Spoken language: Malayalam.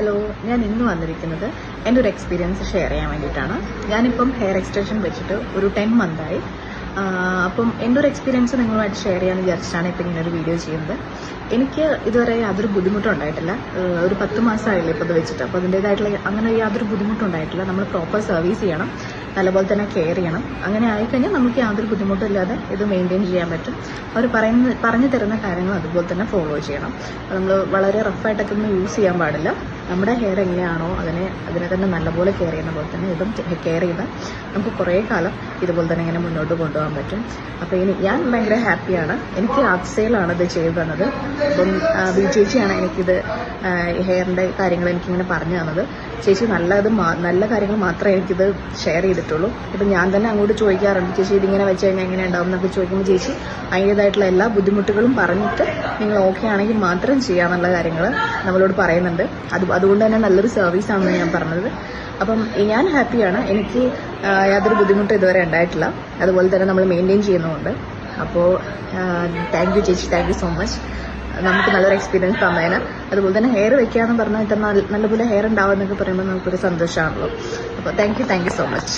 ഹലോ ഞാൻ ഇന്ന് വന്നിരിക്കുന്നത് എന്റെ ഒരു എക്സ്പീരിയൻസ് ഷെയർ ചെയ്യാൻ വേണ്ടിയിട്ടാണ്. ഞാനിപ്പം ഹെയർ എക്സ്റ്റൻഷൻ വെച്ചിട്ട് ഒരു ടെൻ മന്തായി അപ്പം എന്റെ ഒരു എക്സ്പീരിയൻസ് നിങ്ങളുമായിട്ട് ഷെയർ ചെയ്യാമെന്ന് വിചാരിച്ചിട്ടാണ് ഇപ്പം ഇങ്ങനെ ഒരു വീഡിയോ ചെയ്യുന്നത്. എനിക്ക് ഇതുവരെ യാതൊരു ബുദ്ധിമുട്ടും ഉണ്ടായിട്ടില്ല. ഒരു പത്ത് മാസമായില്ലേ ഇപ്പോൾ ഇത് വെച്ചിട്ട്. അപ്പോൾ അതിന്റേതായിട്ടുള്ള അങ്ങനെ യാതൊരു ബുദ്ധിമുട്ടും ഉണ്ടായിട്ടില്ല. നമ്മൾ പ്രോപ്പർ സർവീസ് ചെയ്യണം. നല്ലപോലെ തന്നെ കെയർ ചെയ്യണം. അങ്ങനെ ആയിക്കഴിഞ്ഞാൽ നമുക്ക് യാതൊരു ബുദ്ധിമുട്ടില്ലാതെ ഇത് മെയിന്റെയിൻ ചെയ്യാൻ പറ്റും. അവർ പറയുന്ന പറഞ്ഞു തരുന്ന കാര്യങ്ങൾ അതുപോലെ തന്നെ ഫോളോ ചെയ്യണം. നമ്മൾ വളരെ റഫായിട്ടൊക്കെ ഒന്നും യൂസ് ചെയ്യാൻ പാടില്ല. നമ്മുടെ ഹെയർ എങ്ങനെയാണോ അതിനെ അതിനെ തന്നെ നല്ലപോലെ കെയർ ചെയ്യുന്ന പോലെ തന്നെ ഇതും കെയർ ചെയ്താൽ നമുക്ക് കുറേ കാലം ഇതുപോലെ തന്നെ ഇങ്ങനെ മുന്നോട്ട് കൊണ്ടുപോകാൻ പറ്റും. അപ്പോൾ ഇനി ഞാൻ ഭയങ്കര ഹാപ്പിയാണ് എനിക്ക് അക്സയിലാണ് ഇത് ചെയ്തു തന്നത്. അപ്പം ബി ചേച്ചിയാണ് എനിക്കിത് ഹെയറിന്റെ കാര്യങ്ങൾ എനിക്കിങ്ങനെ പറഞ്ഞു തന്നത്. ചേച്ചി നല്ലത് നല്ല കാര്യങ്ങൾ മാത്രമേ എനിക്കിത് ഷെയർ ചെയ്തിട്ടുള്ളൂ. ഇപ്പം ഞാൻ തന്നെ അങ്ങോട്ട് ചോദിക്കാറുണ്ട് ചേച്ചി ഇതിങ്ങനെ വെച്ച് കഴിഞ്ഞാൽ എങ്ങനെ ഉണ്ടാവും? എന്നൊക്കെ ചോദിക്കുമ്പോൾ ചേച്ചി അതിന്റേതായിട്ടുള്ള എല്ലാ ബുദ്ധിമുട്ടുകളും പറഞ്ഞിട്ട് നിങ്ങൾ ഓക്കെ ആണെങ്കിൽ മാത്രം ചെയ്യാമെന്നുള്ള കാര്യങ്ങൾ നമ്മളോട് പറയുന്നുണ്ട്. അത് അതുകൊണ്ട് തന്നെ നല്ലൊരു സർവീസാണെന്ന് ഞാൻ പറഞ്ഞത്. അപ്പം ഞാൻ ഹാപ്പിയാണ് എനിക്ക് യാതൊരു ബുദ്ധിമുട്ടും ഇതുവരെ ഉണ്ടായിട്ടില്ല. അതുപോലെ തന്നെ നമ്മൾ മെയിന്റെയിൻ ചെയ്യുന്നുമുണ്ട്. അപ്പോൾ താങ്ക് യു ചേച്ചി താങ്ക് യു സോ മച്ച് നമുക്ക് നല്ലൊരു എക്സ്പീരിയൻസ് തന്നതിന് അതുപോലെ തന്നെ ഹെയർ വെക്കാന്ന് പറഞ്ഞാൽ നല്ലപോലെ ഹെയർ ഉണ്ടാവുമെന്നൊക്കെ പറയുമ്പോൾ നമുക്കൊരു സന്തോഷമാണല്ലോ. അപ്പോൾ thank you thank you so much